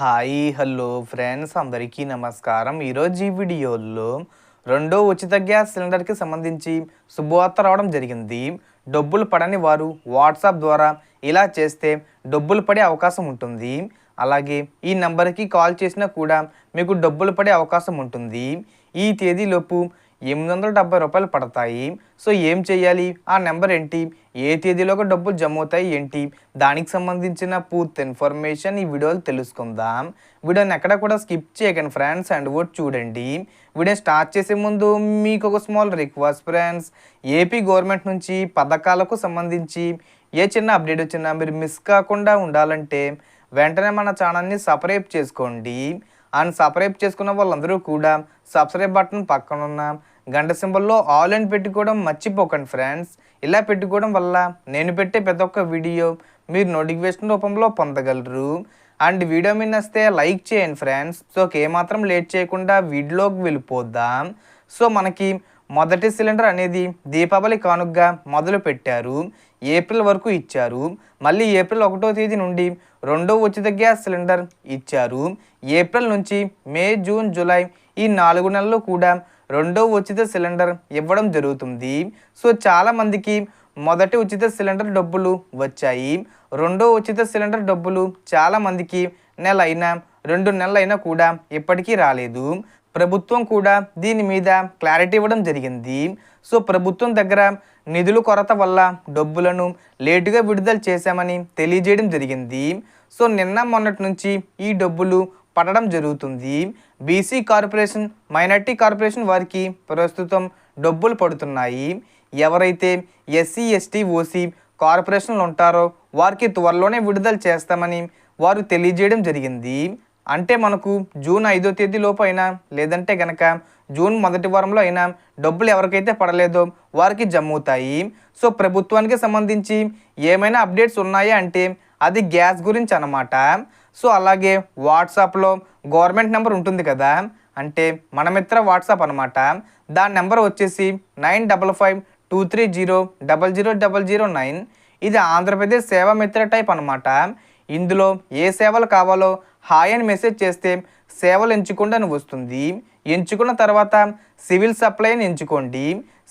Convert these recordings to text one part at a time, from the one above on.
Hi hello friends. అందరికీ నమస్కారం. ఈరోజు ఈ వీడియోలో రెండో ఉచిత గ్యాస్ సిలిండర్కి సంబంధించి శుభవార్త రావడం జరిగింది. డబ్బులు పడని వారు వాట్సాప్ ద్వారా ఇలా చేస్తే డబ్బులు పడే అవకాశం ఉంటుంది. అలాగే ఈ నెంబర్కి కాల్ చేసినా కూడా మీకు డబ్బులు పడే అవకాశం ఉంటుంది. ఈ తేదీలోపు ఎనిమిది వందల డెబ్బై రూపాయలు పడతాయి. సో ఏం చేయాలి? ఆ నెంబర్ ఏంటి? ఏ తేదీలోగా డబ్బులు జమ అవుతాయి ఏంటి? దానికి సంబంధించిన పూర్తి ఇన్ఫర్మేషన్ ఈ వీడియోలో తెలుసుకుందాం. వీడియోని ఎక్కడ కూడా స్కిప్ చేయకండి ఫ్రెండ్స్ అండ్ కూడా చూడండి. వీడియో స్టార్ట్ చేసే ముందు మీకు ఒక small request friends. AP government నుంచి పథకాలకు సంబంధించి ఏ చిన్న అప్డేట్ వచ్చినా మీరు మిస్ కాకుండా ఉండాలంటే వెంటనే మన ఛానల్ని సబ్స్క్రైబ్ చేసుకోండి. అండ్ సబ్స్క్రైబ్ చేసుకున్న వాళ్ళందరూ కూడా సబ్స్క్రైబ్ బటన్ పక్కన ఉన్న గంట సింబల్లో ఆల్ అని పెట్టుకోవడం మర్చిపోకండి ఫ్రెండ్స్. ఇలా పెట్టుకోవడం వల్ల నేను పెట్టే ప్రతి ఒక్క వీడియో మీరు నోటిఫికేషన్ రూపంలో పొందగలరు. అండ్ వీడియో మీద వస్తే లైక్ చేయండి ఫ్రెండ్స్. సో ఏమాత్రం లేట్ చేయకుండా వీడియోకి వెళ్ళిపోద్దాం సో మనకి మొదటి సిలిండర్ అనేది దీపావళి కానుకగా మొదలు పెట్టారు. ఏప్రిల్ వరకు ఇచ్చారు. మళ్ళీ ఏప్రిల్ ఒకటో తేదీ నుండి రెండో ఉచిత గ్యాస్ సిలిండర్ ఇచ్చారు. ఏప్రిల్ నుంచి మే జూన్ జూలై ఈ నాలుగు నెలలు కూడా రెండో ఉచిత సిలిండర్ ఇవ్వడం జరుగుతుంది. సో చాలామందికి మొదటి ఉచిత సిలిండర్ డబ్బులు వచ్చాయి. రెండో ఉచిత సిలిండర్ డబ్బులు చాలామందికి నెల అయినా రెండు నెలలైనా కూడా ఇప్పటికీ రాలేదు. ప్రభుత్వం కూడా దీని మీద క్లారిటీ ఇవ్వడం జరిగింది. సో ప్రభుత్వం దగ్గర నిధుల కొరత వల్ల డబ్బులను లేటుగా విడుదల చేశామని తెలియజేయడం జరిగింది. సో నిన్న మొన్నటి నుంచి ఈ డబ్బులు పడడం జరుగుతుంది. బీసీ కార్పొరేషన్ మైనార్టీ కార్పొరేషన్ వారికి ప్రస్తుతం డబ్బులు పడుతున్నాయి. ఎవరైతే ఎస్సీ ఎస్టీ ఓసీ కార్పొరేషన్లు ఉంటారో వారికి త్వరలోనే విడుదల చేస్తామని వారు తెలియజేయడం జరిగింది. అంటే మనకు జూన్ ఐదో తేదీలోపు అయినా లేదంటే గనక జూన్ మొదటి వారంలో అయినా డబ్బులు ఎవరికైతే పడలేదో వారికి జమ్ముతాయి. అవుతాయి సో ప్రభుత్వానికి సంబంధించి ఏమైనా అప్డేట్స్ ఉన్నాయా అంటే అది గ్యాస్ గురించి అనమాట సో అలాగే వాట్సాప్లో గవర్నమెంట్ నెంబర్ ఉంటుంది కదా అంటే మన మిత్ర వాట్సాప్ అనమాట దాని నెంబర్ వచ్చేసి nine double five two three zero double zero double zero nine. ఇది ఆంధ్రప్రదేశ్ సేవా మిత్ర టైప్ అనమాట ఇందులో ఏ సేవలు కావాలో హాయ్ అని మెసేజ్ చేస్తే సేవలు ఎంచుకోండి అని వస్తుంది. ఎంచుకున్న తర్వాత సివిల్ సప్లైని ఎంచుకోండి.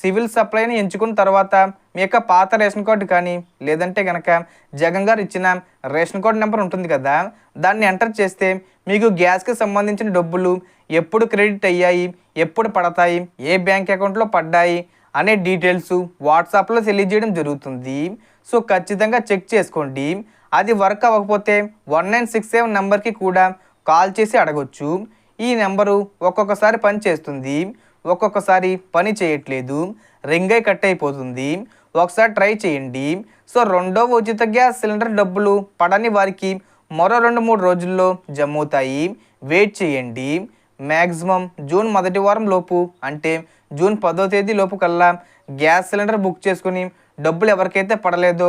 సివిల్ సప్లైని ఎంచుకున్న తర్వాత మీ యొక్క పాత రేషన్ కార్డు కానీ లేదంటే కనుక జగన్ గారు ఇచ్చిన రేషన్ కార్డు నెంబర్ ఉంటుంది కదా దాన్ని ఎంటర్ చేస్తే మీకు గ్యాస్కి సంబంధించిన డబ్బులు ఎప్పుడు క్రెడిట్ అయ్యాయి ఎప్పుడు పడతాయి ఏ బ్యాంక్ అకౌంట్లో పడ్డాయి అనే డీటెయిల్స్ వాట్సాప్లో తెలియజేయడం జరుగుతుంది. సో ఖచ్చితంగా చెక్ చేసుకోండి. అది వర్క్ అవ్వకపోతే వన్ నైన్ సిక్స్ సెవెన్ నెంబర్కి కూడా కాల్ చేసి అడగొచ్చు. ఈ నెంబరు ఒక్కొక్కసారి పని చేస్తుంది ఒక్కొక్కసారి పని చేయట్లేదు రింగ్ అయి కట్ అయిపోతుంది. ఒకసారి ట్రై చేయండి. సో రెండవ ఉచిత గ్యాస్ సిలిండర్ డబ్బులు పడని వారికి మరో రెండు మూడు రోజుల్లో జమ అవుతాయి వెయిట్ చేయండి. మ్యాక్సిమం జూన్ మొదటి వారం లోపు అంటే జూన్ పదో తేదీ లోపు కల్లా గ్యాస్ సిలిండర్ బుక్ చేసుకుని డబ్బులు ఎవరికైతే పడలేదో